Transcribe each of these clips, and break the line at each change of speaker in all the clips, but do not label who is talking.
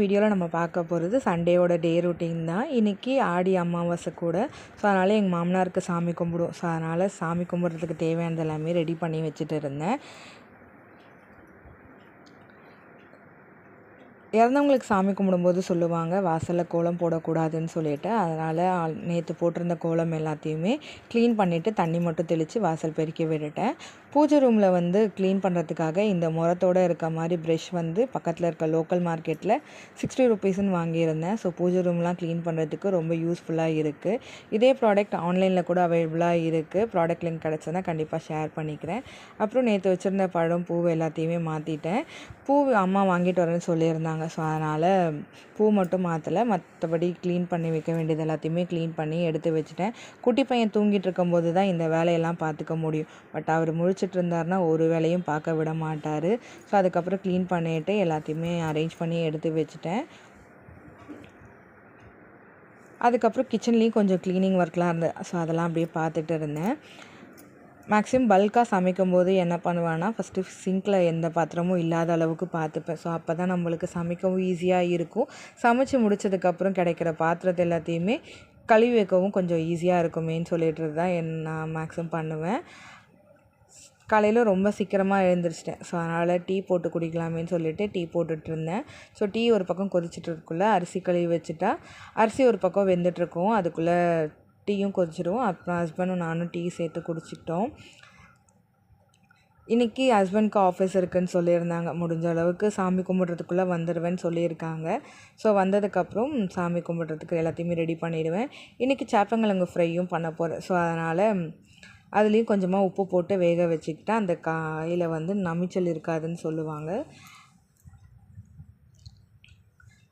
வீடியோவில் நம்ம பார்க்க போகிறது சண்டேவோட டே ரொட்டீன் தான். இன்றைக்கி ஆடி அமாவாசை கூட. ஸோ அதனால் எங்கள் மாமனாருக்கு சாமி கும்பிடுவோம். ஸோ அதனால் சாமி கும்பிட்றதுக்கு தேவையானது எல்லாமே ரெடி பண்ணி வச்சுட்டு இருந்தேன். இறந்தவங்களுக்கு சாமி கும்பிடும்போது சொல்லுவாங்க வாசலில் கோலம் போடக்கூடாதுன்னு சொல்லிட்டு. அதனால் நேற்று போட்டிருந்த கோலம் எல்லாத்தையுமே க்ளீன் பண்ணிவிட்டு தண்ணி மட்டும் தெளித்து வாசல் பெருக்கி விட்டுட்டேன். பூஜை ரூமில் வந்து க்ளீன் பண்ணுறதுக்காக இந்த முரத்தோடு இருக்க மாதிரி ப்ரெஷ் வந்து பக்கத்தில் இருக்க லோக்கல் மார்க்கெட்டில் சிக்ஸ்டி ருபீஸ்ன்னு வாங்கியிருந்தேன். ஸோ பூஜை ரூம்லாம் க்ளீன் பண்ணுறதுக்கு ரொம்ப யூஸ்ஃபுல்லாக இருக்குது இதே ப்ராடக்ட் ஆன்லைனில் கூட அவைலபிளாக இருக்குது ப்ராடக்ட் லிங்க் கிடச்சதுன்னா கண்டிப்பாக ஷேர் பண்ணிக்கிறேன். அப்புறம் நேற்று வச்சுருந்த பழம் பூ எல்லாத்தையுமே மாற்றிட்டேன் பூ அம்மா வாங்கிட்டு வரேன்னு சொல்லியிருந்தாங்க. ஸோ அதனால் பூ மட்டும் மாற்றலை மற்றபடி க்ளீன் பண்ணி வைக்க வேண்டியது எல்லாத்தையுமே க்ளீன் பண்ணி எடுத்து வச்சுட்டேன். குட்டி பையன் தூங்கிட்டு இருக்கும்போது தான் இந்த வேலையெல்லாம் பார்த்துக்க முடியும். பட் அவர் முழிச்சு முழிச்சிட்டு இருந்தாருன்னா ஒரு வேலையும் பார்க்க விட மாட்டார். ஸோ அதுக்கப்புறம் க்ளீன் பண்ணிவிட்டு எல்லாத்தையுமே அரேஞ்ச் பண்ணி எடுத்து வச்சுட்டேன். அதுக்கப்புறம் கிச்சன்லேயும் கொஞ்சம் க்ளீனிங் ஒர்க்லாம் இருந்தது ஸோ அதெல்லாம் அப்படியே பார்த்துட்டு இருந்தேன். மேக்ஸிமம் பல்காக சமைக்கும் போது என்ன பண்ணுவேன்னா ஃபஸ்ட்டு சிங்கில் எந்த பாத்திரமும் இல்லாத அளவுக்கு பார்த்துப்பேன். ஸோ அப்போ தான் நம்மளுக்கு சமைக்கவும் ஈஸியாக இருக்கும். சமைச்சு முடிச்சதுக்கப்புறம் கிடைக்கிற பாத்திரத்தை எல்லாத்தையுமே கழுவி வைக்கவும் கொஞ்சம் ஈஸியாக இருக்குமேன்னு சொல்லிட்டு தான் என் நான் மேக்ஸிமம் பண்ணுவேன். காலையில் ரொம்ப சீக்கிரமாக எழுந்திரிச்சிட்டேன். ஸோ அதனால் டீ போட்டு குடிக்கலாமேன்னு சொல்லிட்டு டீ போட்டுட்டு இருந்தேன். ஸோ டீ ஒரு பக்கம் கொதிச்சுட்டு இருக்குள்ளே அரிசி கழுவி வச்சுட்டா அரிசி ஒரு பக்கம் வெந்துட்டுருக்கும் அதுக்குள்ளே டீயும் கொதிச்சிடும். அப்புறம் ஹஸ்பண்டும் நானும் டீ சேர்த்து குடிச்சிக்கிட்டோம் இன்றைக்கி ஹஸ்பண்ட்க்கு ஆஃபீஸ் இருக்குதுன்னு சொல்லியிருந்தாங்க. முடிஞ்ச அளவுக்கு சாமி கும்பிட்றதுக்குள்ளே வந்துடுவேன்னு சொல்லியிருக்காங்க. ஸோ வந்ததுக்கப்புறம் சாமி கும்பிட்றதுக்கு எல்லாத்தையுமே ரெடி பண்ணிவிடுவேன் இன்றைக்கி சேப்பங்கிழங்கு ஃப்ரையும் பண்ண போகிறேன் ஸோ அதனால் அதுலேயும் கொஞ்சமாக உப்பு போட்டு வேக வச்சுக்கிட்டா அந்த காயில் வந்து நமிச்சல் இருக்காதுன்னு சொல்லுவாங்க.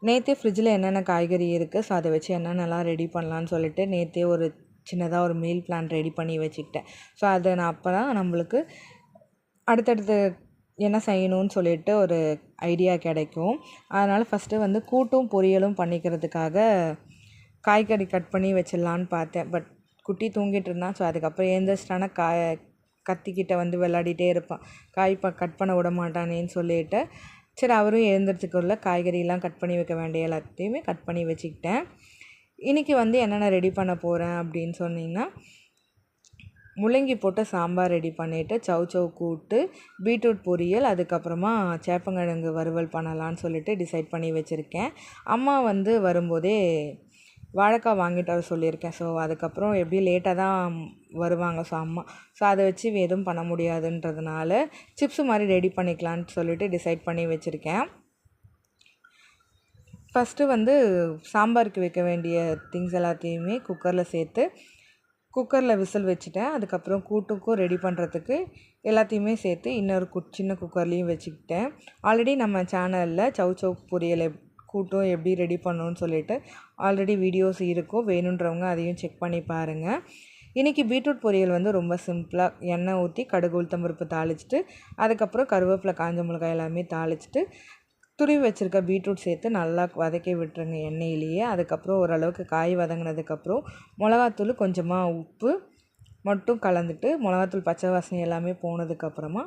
நேற்றே ஃப்ரிட்ஜில் என்னென்ன காய்கறி இருக்குது ஸோ அதை வச்சு என்னென்னலாம் ரெடி பண்ணலான்னு சொல்லிட்டு நேற்றே ஒரு சின்னதாக ஒரு மீல் பிளான் ரெடி பண்ணி வச்சுக்கிட்டேன். ஸோ அதை நான் அப்போ தான் நம்மளுக்கு அடுத்தடுத்து என்ன செய்யணும்னு சொல்லிட்டு ஒரு ஐடியா கிடைக்கும். அதனால் ஃபஸ்ட்டு வந்து கூட்டும் பொரியலும் பண்ணிக்கிறதுக்காக காய்கறி கட் பண்ணி வச்சிடலான்னு பார்த்தேன். பட் குட்டி தூங்கிட்டு இருந்தான் ஸோ அதுக்கப்புறம் எழுந்திரிச்சிட்டானா கா கத்திக்கிட்ட வந்து விளாடிட்டே இருப்பான். காய் ப கட் பண்ண விட மாட்டானேன்னு சொல்லிட்டு சரி அவரும் எழுந்திரத்துக்குள்ள காய்கறியெல்லாம் கட் பண்ணி வைக்க வேண்டிய எல்லாத்தையுமே கட் பண்ணி வச்சுக்கிட்டேன். இன்றைக்கி வந்து என்னென்ன ரெடி பண்ண போகிறேன் அப்படின்னு சொன்னிங்கன்னா முள்ளங்கி போட்டு சாம்பார் ரெடி பண்ணிவிட்டு சவு சவு கூட்டு பீட்ரூட் பொரியல் அதுக்கப்புறமா சேப்பங்கிழங்கு வறுவல் பண்ணலான்னு சொல்லிட்டு டிசைட் பண்ணி வச்சுருக்கேன். அம்மா வந்து வரும்போதே வாழைக்காய் வாங்கிட்டு வர சொல்லியிருக்கேன். ஸோ அதுக்கப்புறம் எப்படியும் லேட்டாக தான் வருவாங்க. ஸோ அம்மா ஸோ அதை வச்சு எதுவும் பண்ண முடியாதுன்றதுனால சிப்ஸு மாதிரி ரெடி பண்ணிக்கலான்னு சொல்லிட்டு டிசைட் பண்ணி வச்சுருக்கேன். ஃபஸ்ட்டு வந்து சாம்பாருக்கு வைக்க வேண்டிய திங்ஸ் எல்லாத்தையுமே குக்கரில் சேர்த்து குக்கரில் விசில் வச்சுட்டேன். அதுக்கப்புறம் கூட்டுக்கும் ரெடி பண்ணுறதுக்கு எல்லாத்தையுமே சேர்த்து இன்னொரு கு சின்ன குக்கர்லேயும் வச்சுக்கிட்டேன். ஆல்ரெடி நம்ம சேனலில் சவு சவு பொரியல் கூட்டும் எப்படி ரெடி பண்ணணும்னு சொல்லிட்டு ஆல்ரெடி வீடியோஸ் இருக்கும். வேணுன்றவங்க அதையும் செக் பண்ணி பாருங்கள் இன்றைக்கி பீட்ரூட் பொரியல் வந்து ரொம்ப சிம்பிளாக எண்ணெய் ஊற்றி கடுகு உளுத்தம்பருப்பு தாளிச்சிட்டு அதுக்கப்புறம் கருவேப்பிலை காஞ்ச மிளகாய் எல்லாமே தாளிச்சிட்டு துருவி வச்சுருக்க பீட்ரூட் சேர்த்து நல்லா வதக்கி விட்டுருங்க எண்ணெயிலேயே. அதுக்கப்புறம் ஓரளவுக்கு காய் வதங்கினதுக்கப்புறம் மிளகாத்தூள் கொஞ்சமாக உப்பு மட்டும் கலந்துட்டு மிளகாத்தூள் பச்சை வாசனை எல்லாமே போனதுக்கப்புறமா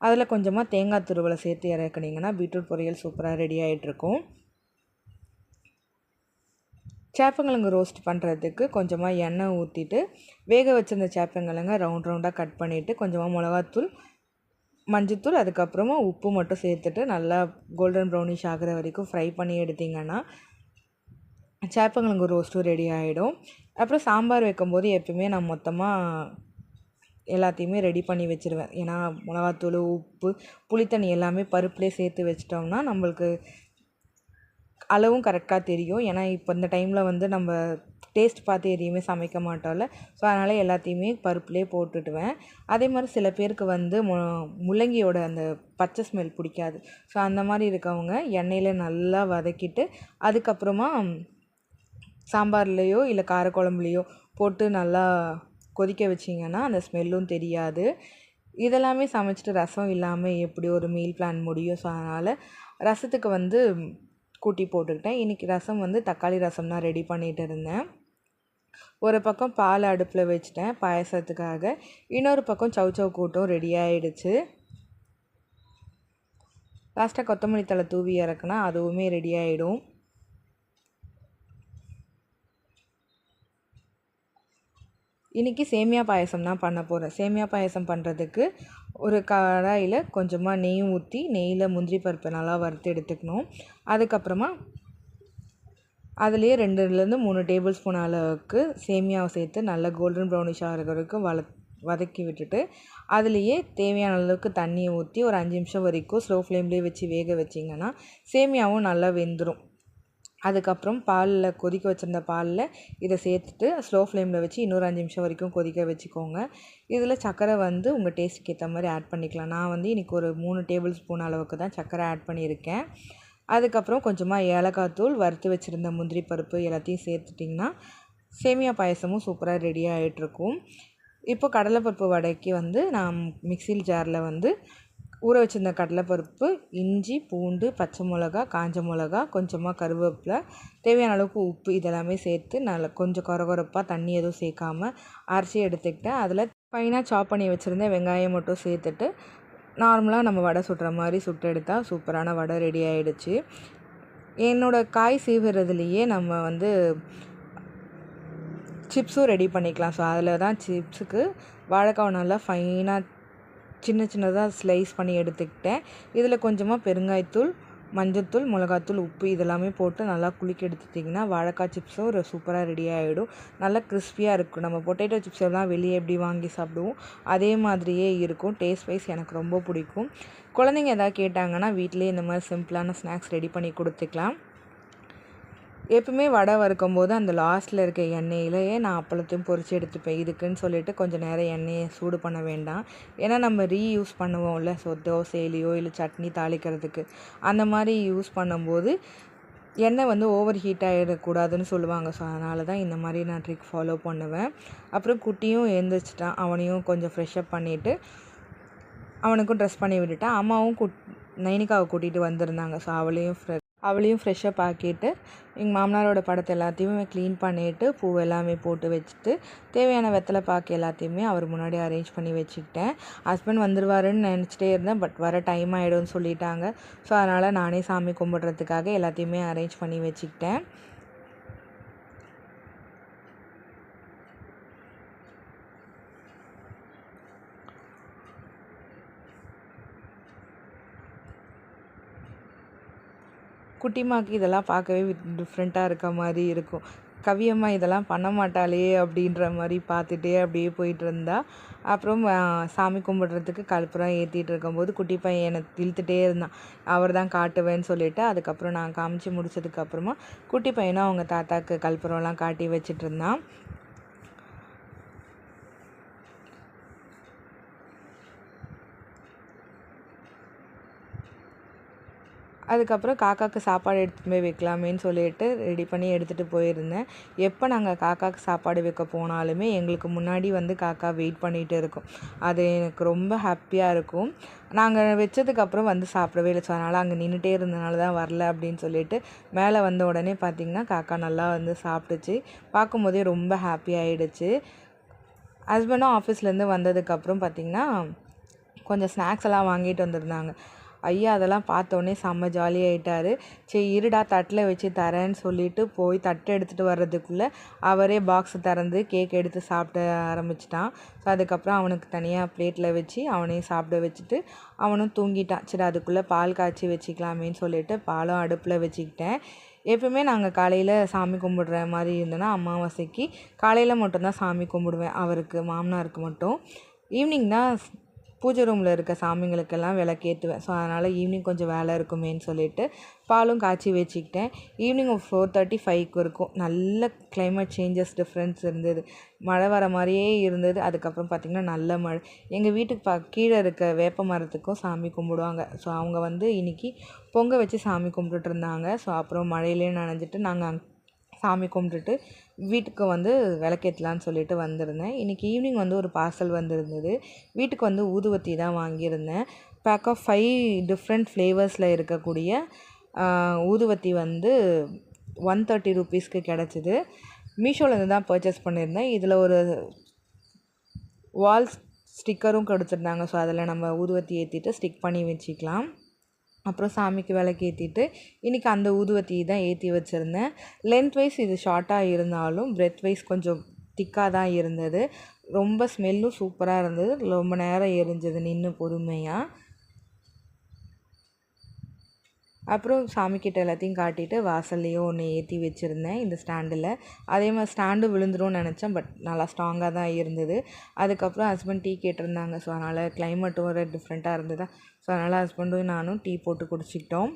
அதில் கொஞ்சமாக தேங்காய் துருவலை சேர்த்து இறக்குனிங்கன்னா பீட்ரூட் பொரியல் சூப்பராக ரெடி ஆகிட்ருக்கும் சேப்பங்கிழங்கு ரோஸ்ட் பண்ணுறதுக்கு கொஞ்சமாக எண்ணெய் ஊற்றிட்டு வேக வச்சிருந்த சேப்பங்கிழங்க ரவுண்ட் ரவுண்டாக கட் பண்ணிவிட்டு கொஞ்சமாக மிளகாத்தூள் மஞ்சத்தூள் அதுக்கப்புறமா உப்பு மட்டும் சேர்த்துட்டு நல்லா கோல்டன் ப்ரௌனிஷ் ஆகிற வரைக்கும் ஃப்ரை பண்ணி எடுத்திங்கன்னா சேப்பங்கிழங்கு ரோஸ்ட்டும் ரெடி ஆகிடும் அப்புறம் சாம்பார் வைக்கும்போது எப்பயுமே நான் மொத்தமாக எல்லாத்தையுமே ரெடி பண்ணி வச்சுருவேன். ஏன்னா மிளகாத்தூள் உப்பு புளித்தண்ணி எல்லாமே பருப்புலேயே சேர்த்து வச்சிட்டோம்னா நம்மளுக்கு அளவும் கரெக்டாக தெரியும். ஏன்னா இப்போ இந்த டைமில் வந்து நம்ம டேஸ்ட் பார்த்து எதையுமே சமைக்க மாட்டோம்ல. ஸோ அதனால் எல்லாத்தையுமே பருப்புலேயே போட்டுடுவேன். அதே மாதிரி சில பேருக்கு வந்து மு முள்ளங்கியோட அந்த பச்சை ஸ்மெல் பிடிக்காது. ஸோ அந்த மாதிரி இருக்கவங்க எண்ணெயில் நல்லா வதக்கிட்டு அதுக்கப்புறமா சாம்பார்லேயோ இல்லை காரக்குழம்புலையோ போட்டு நல்லா கொதிக்க வச்சிங்கன்னா அந்த ஸ்மெல்லும் தெரியாது. இதெல்லாமே சமைச்சிட்டு ரசம் இல்லாமல் எப்படி ஒரு மீல் பிளான் முடியும்? ஸோ அதனால் ரசத்துக்கு வந்து கூட்டி போட்டுக்கிட்டேன். இன்றைக்கி ரசம் வந்து தக்காளி ரசம் தான் ரெடி பண்ணிகிட்டு இருந்தேன். ஒரு பக்கம் பால் அடுப்பில் வச்சுட்டேன் பாயசத்துக்காக. இன்னொரு பக்கம் சவு சவு கூட்டும் ரெடி ஆகிடுச்சு லாஸ்ட்டாக கொத்தமல்லி தழை தூவி இறக்குனா அதுவுமே ரெடி ஆகிடும் இன்றைக்கி சேமியா பாயசம் தான் பண்ண போகிறேன் சேமியா பாயசம் பண்ணுறதுக்கு ஒரு கடாயில் கொஞ்சமாக நெய் ஊற்றி நெய்யில் முந்திரி பருப்பை நல்லா வறுத்து எடுத்துக்கணும். அதுக்கப்புறமா அதுலேயே ரெண்டுலேருந்து மூணு டேபிள் ஸ்பூன் அளவுக்கு சேமியாவை சேர்த்து நல்லா கோல்டன் ப்ரௌனிஷாக ஆகிற வரைக்கும் வள வதக்கி விட்டுட்டு அதுலேயே தேவையான அளவுக்கு தண்ணியை ஊற்றி ஒரு அஞ்சு நிமிஷம் வரைக்கும் ஸ்லோ ஃப்ளேம்லேயே வச்சு வேக வச்சிங்கன்னா சேமியாவும் நல்லா வெந்துடும் அதுக்கப்புறம் பாலில் கொதிக்க வச்சுருந்த பாலில் இதை சேர்த்துட்டு ஸ்லோ ஃப்ளேமில் வச்சு இன்னொரு அஞ்சு நிமிஷம் வரைக்கும் கொதிக்க வச்சுக்கோங்க. இதில் சர்க்கரை வந்து உங்கள் டேஸ்ட்டுக்கு ஏற்ற மாதிரி ஆட் பண்ணிக்கலாம். நான் வந்து இன்றைக்கி ஒரு மூணு டேபிள் ஸ்பூன் அளவுக்கு தான் சர்க்கரை ஆட் பண்ணியிருக்கேன். அதுக்கப்புறம் கொஞ்சமாக ஏலக்காய் தூள் வறுத்து வச்சுருந்த முந்திரி பருப்பு எல்லாத்தையும் சேர்த்துட்டிங்கன்னா சேமியா பாயசமும் சூப்பராக ரெடி ஆகிட்டுருக்கும் இப்போ கடலைப்பருப்பு வடைக்கு வந்து நான் மிக்சியில் ஜாரில் வந்து ஊற வச்சுருந்த கடலைப்பருப்பு இஞ்சி பூண்டு பச்சை மிளகா காஞ்ச மிளகா கொஞ்சமாக கருவேப்பிலை தேவையான அளவுக்கு உப்பு இதெல்லாமே சேர்த்து நல்லா கொஞ்சம் கொரகொரப்பாக தண்ணி எதுவும் சேர்க்காம அரைச்சி எடுத்துக்கிட்டேன். அதில் ஃபைனாக சாப் பண்ணி வச்சுருந்தேன் வெங்காயம் மட்டும் சேர்த்துட்டு நார்மலாக நம்ம வடை சுடுற மாதிரி சுட்டு எடுத்தால் சூப்பரான வடை ரெடி ஆகிடுச்சு என்னோடய காய் சீவுறதுலேயே நம்ம வந்து சிப்ஸும் ரெடி பண்ணிக்கலாம். ஸோ அதில் தான் சிப்ஸுக்கு வாழைக்காவை நல்லா ஃபைனாக சின்ன சின்னதாக ஸ்லைஸ் பண்ணி எடுத்துக்கிட்டேன். இதில் கொஞ்சமாக பெருங்காயத்தூள் மஞ்சத்தூள் மிளகாத்தூள் உப்பு இதெல்லாமே போட்டு நல்லா குளிக்க எடுத்துட்டிங்கன்னா வாழைக்காய் சிப்ஸும் ஒரு சூப்பராக ரெடி ஆகிடும் நல்லா கிறிஸ்பியாக இருக்கும். நம்ம பொட்டேட்டோ சிப்ஸ் எல்லாம் வெளியே எப்படி வாங்கி சாப்பிடுவோம் அதே மாதிரியே இருக்கும். டேஸ்ட் வைஸ் எனக்கு ரொம்ப பிடிக்கும். குழந்தைங்க எதாவது கேட்டாங்கன்னா வீட்டிலே இந்த மாதிரி சிம்பிளான ஸ்நாக்ஸ் ரெடி பண்ணி கொடுத்துக்கலாம். எப்பவுமே வடை வறுக்கும் போது அந்த லாஸ்ட்டில் இருக்க எண்ணெயிலேயே நான் அப்பளத்தையும் பொரித்து எடுத்துப்பேன். இதுக்குன்னு சொல்லிட்டு கொஞ்சம் நேரம் எண்ணெயை சூடு பண்ண வேண்டாம். ஏன்னா நம்ம ரீயூஸ் பண்ணுவோம்ல. ஸோ தோசையிலையோ இல்லை சட்னி தாளிக்கிறதுக்கு. அந்த மாதிரி யூஸ் பண்ணும்போது எண்ணெய் வந்து ஓவர் ஹீட் ஆகிடக்கூடாதுன்னு சொல்லுவாங்க. ஸோ அதனால தான் இந்த மாதிரி நான் ட்ரிக் ஃபாலோ பண்ணுவேன். அப்புறம் குட்டியும் எழுந்திரிச்சிட்டான். அவனையும் கொஞ்சம் ஃப்ரெஷ்அப் பண்ணிவிட்டு அவனுக்கும் ட்ரெஸ் பண்ணி விட்டுட்டேன். அம்மாவும் குட் நைனிகாவை கூட்டிகிட்டு வந்திருந்தாங்க. ஸோ அவளையும் ஃப்ரெ அவளையும் ஃப்ரெஷ்ஷப் ஆக்கிட்டு எங்கள் மாமனாரோட படத்தை எல்லாத்தையுமே க்ளீன் பண்ணிவிட்டு பூ எல்லாமே போட்டு வச்சுட்டு தேவையான வெத்தலை பாக்கு எல்லாத்தையுமே அவர் முன்னாடி அரேஞ்ச் பண்ணி வச்சுக்கிட்டேன். ஹஸ்பண்ட் வந்துடுவாருன்னு நினச்சிட்டே இருந்தேன் பட் வர டைம் ஆகிடும்னு சொல்லிட்டாங்க. ஸோ அதனால் நானே சாமி கும்பிட்றதுக்காக எல்லாத்தையுமே அரேஞ்ச் பண்ணி வச்சுக்கிட்டேன். குட்டிமாக்கு இதெல்லாம் பார்க்கவே டிஃப்ரெண்ட்டாக இருக்க மாதிரி இருக்கும். கவியம்மா இதெல்லாம் பண்ண மாட்டாளே அப்படின்ற மாதிரி பார்த்துட்டே அப்படியே போயிட்டு இருந்தா. அப்புறம் சாமி கும்பிட்றதுக்கு கற்பூரம் ஏற்றிட்டு இருக்கும்போது குட்டி பையன் என்னை இழுத்துட்டே இருந்தான். அவர் தான் காட்டுவேன்னு சொல்லிட்டு அதுக்கப்புறம் நான் காமிச்சு முடிச்சதுக்கப்புறமா குட்டி பையனும் அவங்க தாத்தாக்கு கற்பூரம்லாம் காட்டி வச்சுட்டு இருந்தான். அதுக்கப்புறம் காக்காவுக்கு சாப்பாடு எடுத்துகிட்டு போய் வைக்கலாமேன்னு சொல்லிட்டு ரெடி பண்ணி எடுத்துகிட்டு போயிருந்தேன். எப்போ நாங்கள் காக்காவுக்கு சாப்பாடு வைக்க போனாலுமே எங்களுக்கு முன்னாடி வந்து காக்கா வெயிட் பண்ணிகிட்டு இருக்கும். அது எனக்கு ரொம்ப ஹாப்பியாக இருக்கும். நாங்கள் வச்சதுக்கப்புறம் வந்து சாப்பிடவே இல்லை. ஸோ அதனால் அங்கே நின்றுட்டே இருந்தனால தான் வரல அப்படின்னு சொல்லிட்டு மேலே வந்த உடனே பார்த்திங்கன்னா காக்கா நல்லா வந்து சாப்பிட்டுச்சு. பார்க்கும்போதே ரொம்ப ஹாப்பி ஆகிடுச்சு ஹஸ்பண்டும் ஆஃபீஸ்லேருந்து வந்ததுக்கப்புறம் பார்த்திங்கன்னா கொஞ்சம் ஸ்நாக்ஸ் எல்லாம் வாங்கிட்டு வந்திருந்தாங்க. ஐயா அதெல்லாம் பார்த்தோன்னே செம்ம ஜாலியாகிட்டார் சரி இருடா தட்டில் வச்சு தரேன்னு சொல்லிட்டு போய் தட்டு எடுத்துகிட்டு வர்றதுக்குள்ளே அவரே பாக்ஸ் திறந்து கேக் எடுத்து சாப்பிட ஆரம்பிச்சிட்டான். ஸோ அதுக்கப்புறம் அவனுக்கு தனியாக ப்ளேட்டில் வச்சு அவனையும் சாப்பிட வச்சுட்டு அவனும் தூங்கிட்டான். சரி அதுக்குள்ளே பால் காய்ச்சி வச்சுக்கலாமேன்னு சொல்லிட்டு பாலும் அடுப்பில் வச்சுக்கிட்டேன். எப்பவுமே நாங்கள் காலையில் சாமி கும்பிடுற மாதிரி இருந்தோன்னா அமாவாசைக்கு காலையில் மட்டும்தான் சாமி கும்பிடுவேன். அவருக்கு மாமனாருக்கு மட்டும். ஈவினிங் தான் பூஜை ரூமில் இருக்க சாமிங்களுக்கெல்லாம் விளக்கேற்றுவேன். ஸோ அதனால் ஈவினிங் கொஞ்சம் வேலை இருக்குமேன்னு சொல்லிட்டு பாலும் காய்ச்சி வச்சுக்கிட்டேன். ஈவினிங் ஒரு ஃபோர் தேர்ட்டி ஃபைவ்க்கு இருக்கும். நல்ல கிளைமேட் சேஞ்சஸ் டிஃப்ரென்ஸ் இருந்தது. மழை வர மாதிரியே இருந்தது. அதுக்கப்புறம் பார்த்திங்கன்னா நல்ல மழை. எங்கள் வீட்டுக்கு ப கீழே இருக்க வேப்ப மரத்துக்கும் சாமி கும்பிடுவாங்க. ஸோ அவங்க வந்து இன்றைக்கி பொங்க வச்சு சாமி கும்பிட்டுட்டு இருந்தாங்க. ஸோ அப்புறம் மழையிலே நனைஞ்சிட்டு நாங்கள் சாமி கும்பிட்டுட்டு வீட்டுக்கு வந்து விளக்கேற்றலான்னு சொல்லிட்டு வந்திருந்தேன். இன்றைக்கி ஈவினிங் வந்து ஒரு பார்சல் வந்திருந்தது. வீட்டுக்கு வந்து ஊதுவத்தி தான் வாங்கியிருந்தேன். பேக் ஆஃப் ஃபைவ் டிஃப்ரெண்ட் ஃப்ளேவர்ஸில் இருக்கக்கூடிய ஊதுவத்தி வந்து ஒன் தேர்ட்டி ருபீஸ்க்கு கிடச்சிது. மீஷோலேருந்து தான் பர்ச்சேஸ் பண்ணியிருந்தேன். இதில் ஒரு வால் ஸ்டிக்கரும் கொடுத்துருந்தாங்க. ஸோ அதில் நம்ம ஊதுவத்தி ஏற்றிட்டு ஸ்டிக் பண்ணி வச்சுக்கலாம். அப்புறம் சாமிக்கு விளக்கு ஏற்றிட்டு இன்றைக்கி அந்த ஊதுவத்தி தான் ஏற்றி வச்சுருந்தேன். லென்த் வைஸ் இது ஷார்ட்டாக இருந்தாலும் பிரெத் வைஸ் கொஞ்சம் திக்காக தான் இருந்தது. ரொம்ப ஸ்மெல்லும் சூப்பராக இருந்தது. ரொம்ப நேரம் எரிஞ்சது நின்று பொறுமையாக அப்புறம் சாமிக்கிட்ட எல்லாத்தையும் காட்டிட்டு வாசல்லையும் ஒன்று ஏற்றி வச்சுருந்தேன் இந்த ஸ்டாண்டில். அதே மாதிரி ஸ்டாண்டு விழுந்துரும்னு நினச்சேன் பட் நல்லா ஸ்ட்ராங்காக தான் இருந்தது. அதுக்கப்புறம் ஹஸ்பண்ட் டீ கேட்டிருந்தாங்க ஸோ அதனால் கிளைமேட்டும் ஒரு டிஃப்ரெண்ட்டாக இருந்ததா. ஸோ அதனால் ஹஸ்பண்டும் நானும் டீ போட்டு குடிச்சிக்கிட்டோம்.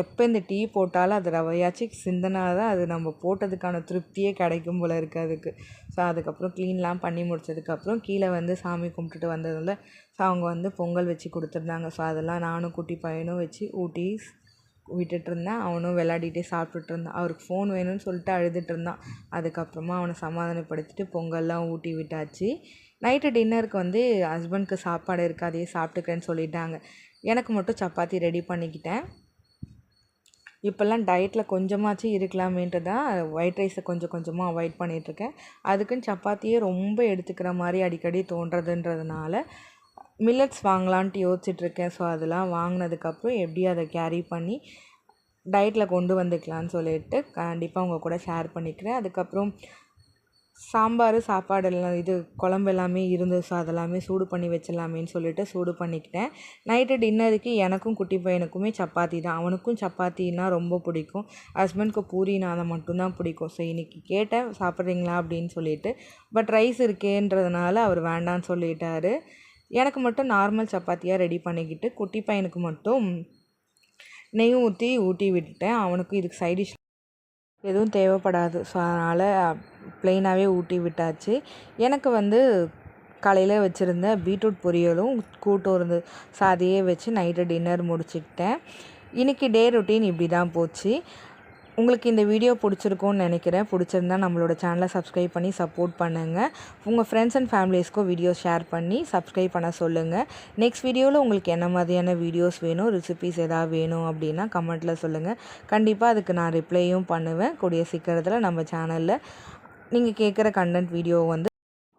எப்போ இந்த டீ போட்டாலும் அது ரவையாச்சும் சிந்தினா தான் அது நம்ம போட்டதுக்கான திருப்தியே கிடைக்கும் போல இருக்குது அதுக்கு. ஸோ அதுக்கப்புறம் க்ளீன்லாம் பண்ணி முடிச்சதுக்கப்புறம் கீழே வந்து சாமி கும்பிட்டுட்டு வந்ததில் ஸோ அவங்க வந்து பொங்கல் வச்சு கொடுத்துருந்தாங்க. ஸோ அதெல்லாம் நானும் குட்டி பையனும் வச்சு ஊட்டி விட்டுட்டு இருந்தேன். அவனும் விளையாடிட்டே சாப்பிட்டுட்டு இருந்தான். அவருக்கு ஃபோன் வேணும்னு சொல்லிட்டு அழுதுட்டு இருந்தான். அதுக்கப்புறமா அவனை சமாதானப்படுத்திட்டு பொங்கல்லாம் ஊட்டி விட்டாச்சு. நைட்டு டின்னருக்கு வந்து ஹஸ்பண்ட்க்கு சாப்பாடு இருக்குது அதையே சாப்பிட்டுக்கிறேன்னு சொல்லிட்டாங்க. எனக்கு மட்டும் சப்பாத்தி ரெடி பண்ணிக்கிட்டேன். இப்போல்லாம் டயட்டில் கொஞ்சமாச்சும் இருக்கலாமேன்ட்டு தான் ஒயிட் ரைஸை கொஞ்சம் கொஞ்சமாக அவாய்ட் பண்ணிகிட்ருக்கேன் அதுக்குன்னு சப்பாத்தியே ரொம்ப எடுத்துக்கிற மாதிரி அடிக்கடி தோன்றதுன்றதுனால மில்லட்ஸ் வாங்கலான்ட்டு யோசிச்சுட்ருக்கேன். ஸோ அதெல்லாம் வாங்கினதுக்கப்புறம் எப்படி அதை கேரி பண்ணி டயட்டில் கொண்டு வந்துக்கலான்னு சொல்லிட்டு கண்டிப்பாக உங்கள் கூட ஷேர் பண்ணிக்கிறேன். அதுக்கப்புறம் சாம்பார் சாப்பாடு எல்லாம் இது குழம்பு எல்லாமே இருந்தது. ஸோ அதெல்லாமே சூடு பண்ணி வச்சிடலாமேன்னு சொல்லிட்டு சூடு பண்ணிக்கிட்டேன். நைட்டு டின்னருக்கு எனக்கும் குட்டி பையனுக்குமே சப்பாத்தி தான். அவனுக்கும் சப்பாத்தின்னா ரொம்ப பிடிக்கும். ஹஸ்பண்ட்க்கு பூரினா அதை மட்டும்தான் பிடிக்கும். ஸோ இன்றைக்கி கேட்டேன் சாப்பிட்றீங்களா அப்படின்னு சொல்லிட்டு. பட் ரைஸ் இருக்கேன்றதுனால அவர் வேண்டான்னு சொல்லிட்டாரு. எனக்கு மட்டும் நார்மல் சப்பாத்தியாக ரெடி பண்ணிக்கிட்டு குட்டி பையனுக்கு மட்டும் நெய் ஊற்றி ஊட்டி விட்டுட்டேன். அவனுக்கும் இதுக்கு சைடிஷ் எதுவும் தேவைப்படாது. ஸோ அதனால் ப்ளெயினாகவே ஊட்டி விட்டாச்சு. எனக்கு வந்து காலையில் வச்சுருந்த பீட்ரூட் பொரியலும் கூட்டும் இருந்தது. ஸோ அதையே வச்சு நைட்டு டின்னர் முடிச்சுக்கிட்டேன். இன்றைக்கி டே ரொட்டீன் இப்படி தான் போச்சு. உங்களுக்கு இந்த வீடியோ பிடிச்சிருக்கும்னு நினைக்கிறேன். பிடிச்சிருந்தா நம்மளோட சேனலை சப்ஸ்கிரைப் பண்ணி சப்போர்ட் பண்ணுங்கள் உங்கள் ஃப்ரெண்ட்ஸ் அண்ட் ஃபேமிலிஸ்க்கும் வீடியோ ஷேர் பண்ணி சப்ஸ்கிரைப் பண்ண சொல்லுங்கள் நெக்ஸ்ட் வீடியோவில் உங்களுக்கு என்ன மாதிரியான வீடியோஸ் வேணும் ரெசிபிஸ் எதாவது வேணும் அப்படின்னா கமெண்ட்டில் சொல்லுங்கள் கண்டிப்பாக அதுக்கு நான் ரிப்ளையும் பண்ணுவேன். கூடிய சீக்கிரத்தில் நம்ம சேனலில் நீங்கள் கேட்குற கண்டென்ட் வீடியோ வந்து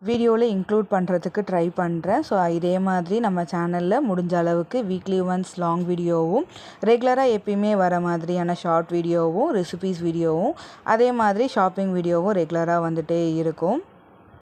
வீடியோவில் இன்க்ளூட் பண்ணுறதுக்கு ட்ரை பண்ணுறேன் ஸோ இதே மாதிரி நம்ம சேனலில் முடிஞ்ச அளவுக்கு வீக்லி ஒன்ஸ் லாங் வீடியோவும் ரெகுலராக எப்பயுமே வர மாதிரியான ஷார்ட் வீடியோவும் ரெசிபீஸ் வீடியோவும் அதே மாதிரி ஷாப்பிங் வீடியோவும் ரெகுலராக வந்துகிட்டே இருக்கும்.